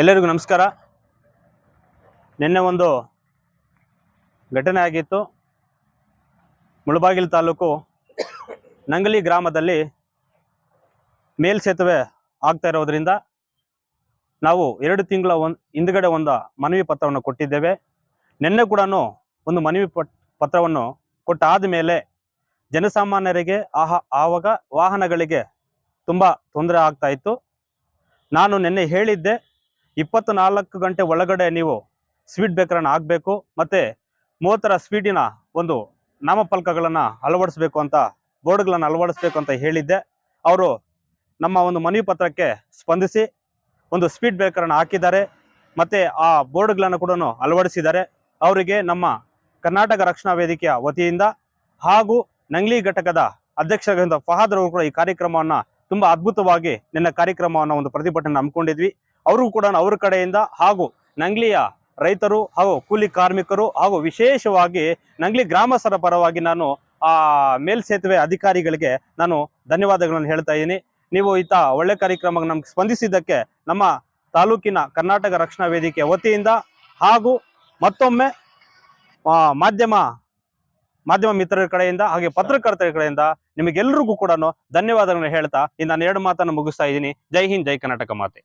ಎಲ್ಲರಿಗೂ ನಮಸ್ಕಾರ. ನಿನ್ನೆ ಒಂದು ಘಟನೆ ಆಗಿತ್ತು. ಮುಳಬಾಗಿಲು ತಾಲೂಕು ನಂಗಲಿ ಗ್ರಾಮದಲ್ಲಿ ಮೇಲ್ಸೇತುವೆ ಆಗ್ತಾ ಇರೋದ್ರಿಂದ ನಾವು ಎರಡು ತಿಂಗಳ ಒಂದು ಹಿಂದ್ಗಡೆ ಒಂದು ಮನವಿ ಪತ್ರವನ್ನು ಕೊಟ್ಟಿದ್ದೇವೆ. ನಿನ್ನೆ ಕೂಡ ಒಂದು ಮನವಿ ಪತ್ರವನ್ನು ಕೊಟ್ಟಾದ ಮೇಲೆ ಜನಸಾಮಾನ್ಯರಿಗೆ ಆಹ, ಆವಾಗ ವಾಹನಗಳಿಗೆ ತುಂಬ ತೊಂದರೆ ಆಗ್ತಾ ಇತ್ತು. ನಾನು ನಿನ್ನೆ ಹೇಳಿದ್ದೆ ಇಪ್ಪತ್ತು ನಾಲ್ಕು ಗಂಟೆ ಒಳಗಡೆ ನೀವು ಸ್ವೀಟ್ ಬೇಕರನ್ನು ಹಾಕಬೇಕು ಮತ್ತು ಮೂವತ್ತರ ಸ್ವೀಟಿನ ಒಂದು ನಾಮಫಲಕಗಳನ್ನು ಅಳವಡಿಸ್ಬೇಕು ಅಂತ, ಬೋರ್ಡ್ಗಳನ್ನು ಅಳವಡಿಸ್ಬೇಕು ಅಂತ ಹೇಳಿದ್ದೆ. ಅವರು ನಮ್ಮ ಒಂದು ಮನವಿ ಪತ್ರಕ್ಕೆ ಸ್ಪಂದಿಸಿ ಒಂದು ಸ್ಪೀಡ್ ಬೇಕರನ್ನು ಹಾಕಿದ್ದಾರೆ ಮತ್ತು ಆ ಬೋರ್ಡ್ಗಳನ್ನು ಕೂಡ ಅಳವಡಿಸಿದ್ದಾರೆ. ಅವರಿಗೆ ನಮ್ಮ ಕರ್ನಾಟಕ ರಕ್ಷಣಾ ವೇದಿಕೆಯ ವತಿಯಿಂದ ಹಾಗೂ ನಂಗ್ಲಿ ಘಟಕದ ಅಧ್ಯಕ್ಷರಾಗಿದ್ದ ಫಹಾದ್ ಅವರು ಕೂಡ ಈ ಕಾರ್ಯಕ್ರಮವನ್ನು ತುಂಬ ಅದ್ಭುತವಾಗಿ ನಿನ್ನ ಕಾರ್ಯಕ್ರಮವನ್ನು ಒಂದು ಪ್ರತಿಭಟನೆ ಹಮ್ಮಿಕೊಂಡಿದ್ವಿ. ಅವರು ಕೂಡ ಅವ್ರ ಕಡೆಯಿಂದ ಹಾಗೂ ನಂಗ್ಲಿಯ ರೈತರು ಹಾಗೂ ಕೂಲಿ ಕಾರ್ಮಿಕರು ಹಾಗೂ ವಿಶೇಷವಾಗಿ ನಂಗ್ಲಿ ಗ್ರಾಮಸ್ಥರ ಪರವಾಗಿ ನಾನು ಆ ಮೇಲ್ಸೇತುವೆ ಅಧಿಕಾರಿಗಳಿಗೆ ನಾನು ಧನ್ಯವಾದಗಳನ್ನು ಹೇಳ್ತಾ ಇದ್ದೀನಿ. ನೀವು ಈತ ಒಳ್ಳೆ ಕಾರ್ಯಕ್ರಮಕ್ಕೆ ನಮ್ಗೆ ಸ್ಪಂದಿಸಿದ್ದಕ್ಕೆ ನಮ್ಮ ತಾಲೂಕಿನ ಕರ್ನಾಟಕ ರಕ್ಷಣಾ ವೇದಿಕೆ ವತಿಯಿಂದ ಹಾಗೂ ಮತ್ತೊಮ್ಮೆ ಮಾಧ್ಯಮ ಮಾಧ್ಯಮ ಮಿತ್ರರ ಕಡೆಯಿಂದ ಹಾಗೆ ಪತ್ರಕರ್ತರ ಕಡೆಯಿಂದ ನಿಮಗೆಲ್ಲರಿಗೂ ಕೂಡ ಧನ್ಯವಾದಗಳನ್ನು ಹೇಳ್ತಾ ಈ ನಾನು ಎರಡು ಮಾತನ್ನು ಮುಗಿಸ್ತಾ ಇದ್ದೀನಿ. ಜೈ ಹಿಂದ್, ಜೈ ಕರ್ನಾಟಕ ಮಾತೆ.